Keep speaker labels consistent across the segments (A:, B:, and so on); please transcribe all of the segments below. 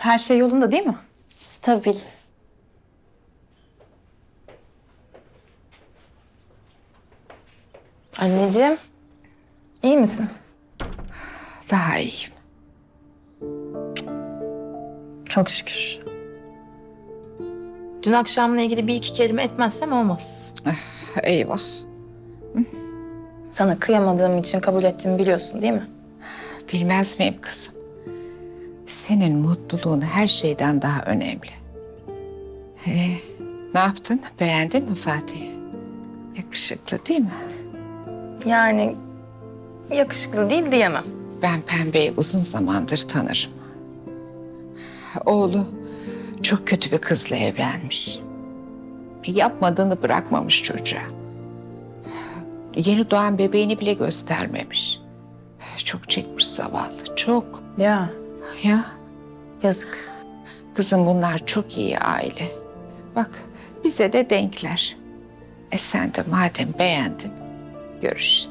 A: Her şey yolunda değil mi?
B: Stabil.
A: Anneciğim. iyi misin?
C: Daha iyiyim.
A: Çok şükür. Dün akşamla ilgili bir iki kelime etmezsem olmaz.
C: Eyvah.
A: Sana kıyamadığım için kabul ettiğimi biliyorsun değil mi?
C: Bilmez miyim kızım? Senin mutluluğun her şeyden daha önemli. Ee, ne yaptın? Beğendin mi Fatih? Yakışıklı değil mi?
A: Yani yakışıklı değil diyemem.
C: Ben Pembe'yi uzun zamandır tanırım. Oğlu çok kötü bir kızla evlenmiş. Yapmadığını bırakmamış çocuğa. Yeni doğan bebeğini bile göstermemiş. Çok çekmiş zavallı, çok.
A: Ya
C: Ya
A: yazık.
C: kızım bunlar çok iyi aile. Bak bize de denkler. E sen de madem beğendin, görüş.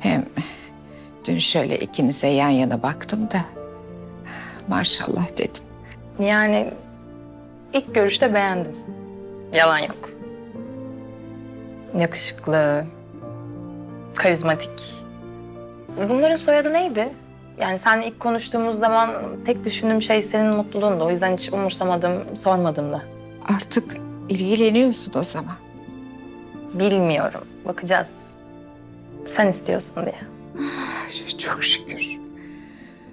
C: Hem dün şöyle ikinize yan yana baktım da maşallah dedim.
A: Yani ilk görüşte beğendim. Yalan yok. Yakışıklı, karizmatik. Bunların soyadı neydi? Yani seninle ilk konuştuğumuz zaman tek düşündüğüm şey senin mutluluğundu. O yüzden hiç umursamadım, sormadım da.
C: Artık ilgileniyorsun o zaman.
A: Bilmiyorum. Bakacağız. Sen istiyorsun diye.
C: Ay, Çok şükür.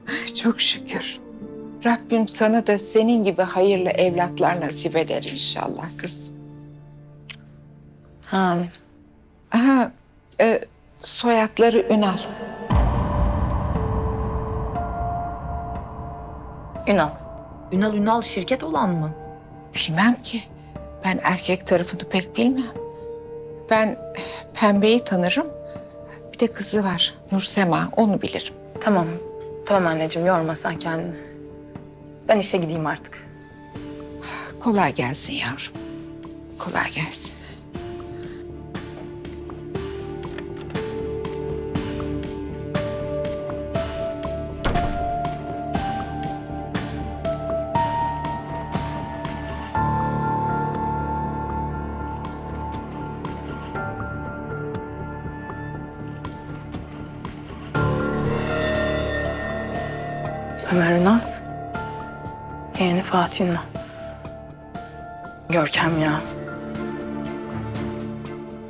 C: Ay, Çok şükür. Rabbim sana da senin gibi hayırlı evlatlar nasip eder inşallah kız.
A: Amin.
C: Aha, e, soyadları Ünal.
A: Ünal.
D: Ünal Ünal şirket olan mı?
C: Bilmem ki. Ben erkek tarafını pek bilmem. Ben Pembe'yi tanırım. Bir de kızı var Nursema onu bilirim.
A: Tamam. Tamam anneciğim yorma sen kendini. Ben işe gideyim artık.
C: Kolay gelsin yavrum. Kolay gelsin.
A: Ömer Ünal. Yeğeni Fatih Ünal. Görkem ya.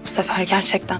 A: Bu sefer gerçekten.